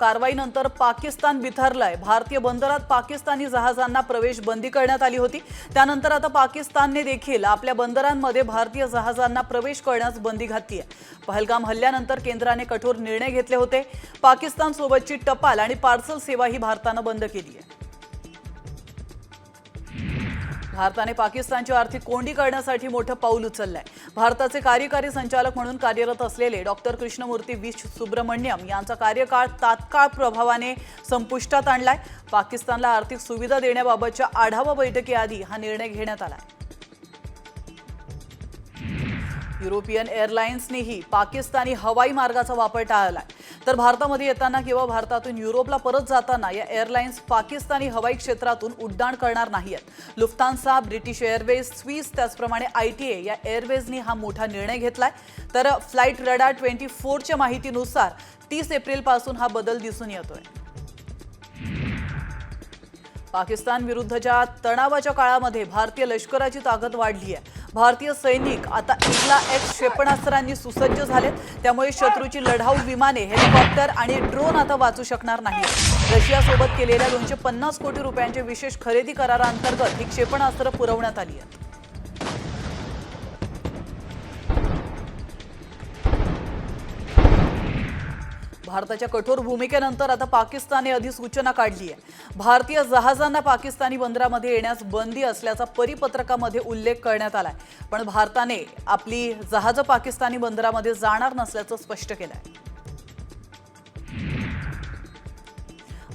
कारवाईनंतर पाकिस्तान बिथरलाय भारतीय बंदरात पाकिस्तानी जहाजांना प्रवेश बंदी करण्यात आली होती. त्यानंतर आता पाकिस्तानने देखील आपल्या बंदरांमध्ये भारतीय जहाजांना प्रवेश करण्यास बंदी घातली आहे पहलगाम हल्ल्यानंतर केंद्राने कठोर निर्णय घेतले होते. पाकिस्तानसोबतची टपाल आणि पार्सल सेवा ही भारतानं बंद केली आहे भारताने पाकिस्तानची आर्थिक कोंडी करण्यासाठी मोठं पाऊल उचललंय. भारताचे कार्यकारी संचालक म्हणून कार्यरत असलेले डॉक्टर कृष्णमूर्ती विश सुब्रमण्यम यांचा कार्यकाळ तात्काळ प्रभावाने संपुष्टात आणलाय. पाकिस्तानला आर्थिक सुविधा देण्याबाबतच्या आढावा बैठकीआधी हा निर्णय घेण्यात आलाय. युरोपियन एअरलाइन्सनेही पाकिस्तानी हवाई मार्गाचा वापर टाळला तर भारतामध्ये येताना किंवा भारतातून युरोपला परत जाताना या एअरलाइन्स पाकिस्तानी हवाई क्षेत्रातून उड्डाण करणार नाहीत लुफ्तान्सा ब्रिटिश एअरवेज स्विस त्याचप्रमाणे आय टी ए या एअरवेजनी हा मोठा निर्णय घेतलाय. तर फ्लाईट रडार ट्वेंटी फोरच्या माहितीनुसार तीस एप्रिलपासून हा बदल दिसून येतोय. पाकिस्तान विरुद्धच्या तणावाच्या काळामध्ये भारतीय लष्कराची ताकद वाढली आहे. भारतीय सैनिक आता इगला एक्स क्षेपणास्त्रांनी सुसज्ज झालेत. त्यामुळे शत्रूची लढाऊ विमाने हेलिकॉप्टर आणि ड्रोन आता वाचू शकणार नाही रशियासोबत केलेल्या दोनशे पन्नास कोटी रुपयांच्या विशेष खरेदी कराराअंतर्गत ही क्षेपणास्त्र पुरवण्यात आली आहेत. भारताच्या कठोर भूमिकेनंतर आता पाकिस्तानने अधिसूचना काढली आहे. भारतीय जहाजांना पाकिस्तानी बंदरामध्ये येण्यास बंदी असल्याचा परिपत्रकामध्ये उल्लेख करण्यात आलाय. पण भारताने आपली जहाजं पाकिस्तानी बंदरामध्ये जाणार नसल्याचं स्पष्ट केलं आहे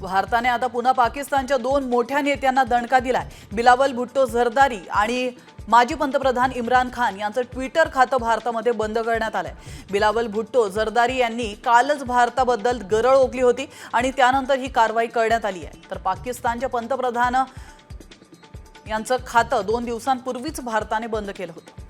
भारताने आता पुन्हा पाकिस्तानच्या दोन मोठ्या नेत्यांना दणका दिलाय. बिलावल भुट्टो झरदारी आणि माजी पंतप्रधान इम्रान खान यांचं ट्विटर खातं भारतामध्ये बंद करण्यात आलंय. बिलावल भुट्टो झरदारी यांनी कालच भारताबद्दल गरळ ओकली होती आणि त्यानंतर ही कारवाई करण्यात आली आहे. तर पाकिस्तानच्या पंतप्रधान यांचं खातं दोन दिवसांपूर्वीच भारताने बंद केलं होतं.